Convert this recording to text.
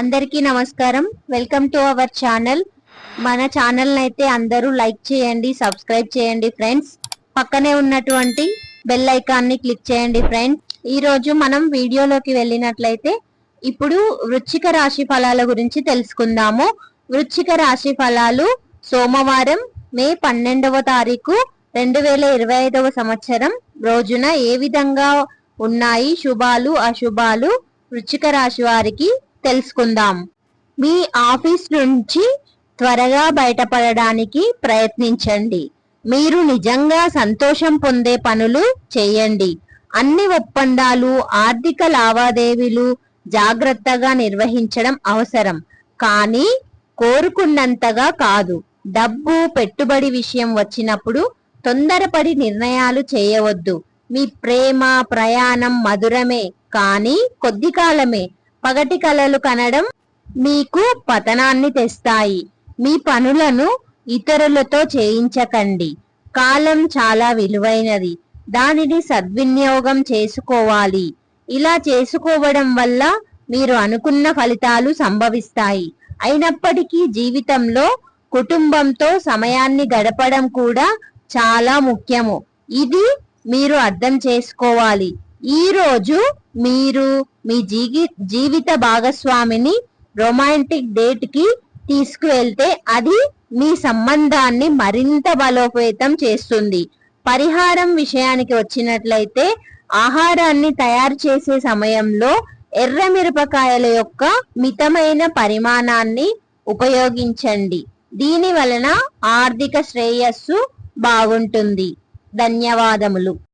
అందరికీ నమస్కారం. Welcome to our channel మన ఛానల్ అయితే అందరూ లైక్ చేయండి సబ్స్క్రైబ్ చేయండి ఫ్రెండ్స్. పక్కనే ఉన్నటువంటి బెల్ ఐకాన్ని క్లిక్ చేయండి ఫ్రెండ్స్. ఈ రోజు మనం వీడియోలోకి వెళ్ళినట్లయితే ఇప్పుడు వృచ్చిక రాశి ఫలాల గురించి తెలుసుకుందాము. వృచ్చిక రాశి ఫలాలు సోమవారం మే పన్నెండవ తారీఖు రెండు వేల ఇరవై ఐదవ సంవత్సరం రోజున ఏ విధంగా ఉన్నాయి? శుభాలు అశుభాలు? వృచ్చిక రాశి వారికి తెలుసుకుందాం. మీ ఆఫీస్ నుంచి త్వరగా బయటపడడానికి ప్రయత్నించండి. మీరు నిజంగా సంతోషం పొందే పనులు చేయండి. అన్ని ఒప్పందాలు ఆర్థిక లావాదేవీలు జాగ్రత్తగా నిర్వహించడం అవసరం. కానీ కోరుకున్నంతగా కాదు. డబ్బు పెట్టుబడి విషయం వచ్చినప్పుడు తొందరపడి నిర్ణయాలు చేయవద్దు. మీ ప్రేమ ప్రయాణం మధురమే. కానీ కొద్ది కాలమే. పగటి కలలు కనడం మీకు పతనాన్ని తెస్తాయి. మీ పనులను ఇతరులతో చేయించకండి. కాలం చాలా విలువైనది. దానిని సద్వినియోగం చేసుకోవాలి. ఇలా చేసుకోవడం వల్ల మీరు అనుకున్న ఫలితాలు సంభవిస్తాయి. అయినప్పటికీ జీవితంలో కుటుంబంతో సమయాన్ని గడపడం కూడా చాలా ముఖ్యము. ఇది మీరు అర్థం చేసుకోవాలి. ఈరోజు మీరు మీ జీవి జీవిత భాగస్వామిని రొమాంటిక్ డేట్కి తీసుకువెళ్తే అది మీ సంబంధాన్ని మరింత బలోపేతం చేస్తుంది. పరిహారం విషయానికి వచ్చినట్లయితే ఆహారాన్ని తయారు చేసే సమయంలో ఎర్ర మిరపకాయల యొక్క మితమైన పరిమాణాన్ని ఉపయోగించండి. దీని వలన ఆర్థిక శ్రేయస్సు బాగుంటుంది. ధన్యవాదములు.